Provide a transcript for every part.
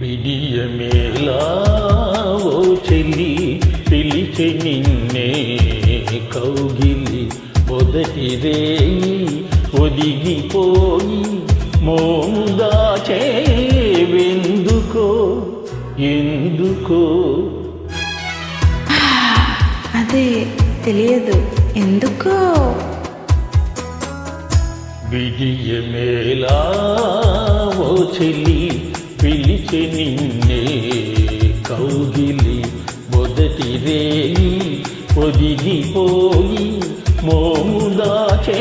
విడియమేలా ఓ చెల్లి పిలిచె నిన్నే కౌగిలి మొదటి రేయి ఒదిగిపోయి మోముదాచే వెందుకో ఎందుకో? అదే తెలియదు. ఎందుకో? విజయమేలా ఓ చెల్లి పిలిచి నిన్నే కౌగిలి మొదటి రేయి ఒదిగిపోయి మోముదాచే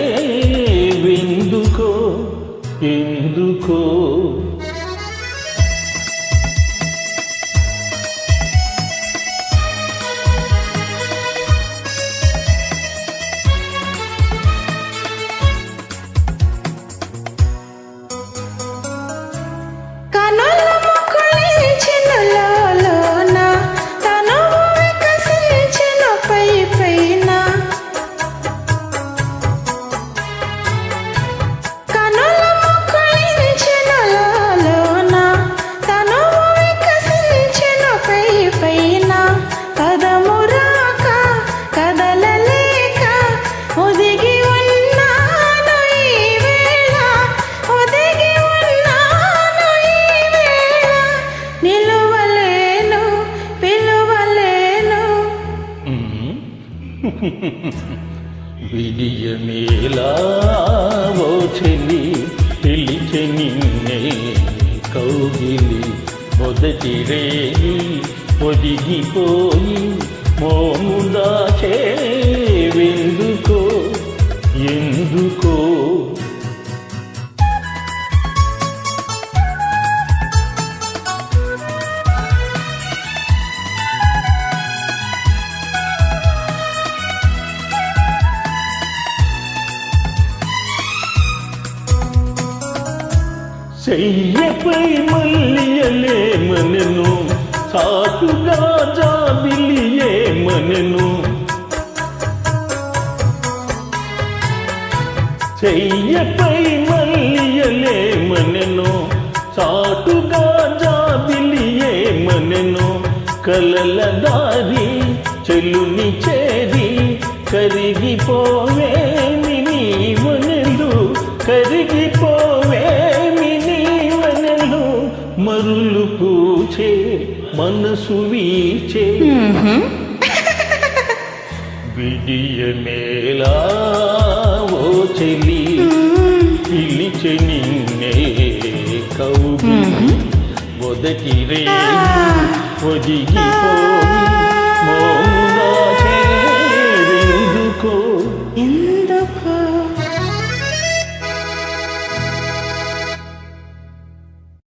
విడియమేలా ఓ చెల్లి పిలిచె నిన్నే కౌగిలి. మొదటి రేయి ఒదిగిపోయి మోముదాచే ఎందుకో ఎందుకో చెయ్యపై మల్లియలేమనెను సాటుగా జాబిలియేమనెను. చెయ్యపై మల్లియలేమనెను సాటుగా జాబిలియేమనెను. కలల దారి చెల్లుని చేరి కరిగిపోవేమి నీవనెలు కరిగిపోవేమి మరులు పూచే మనసు వీచే. విడియమేలా ఓ చెలి పిలిచె నిన్నే కౌగి మొదటి రే ఒదిగిపోయి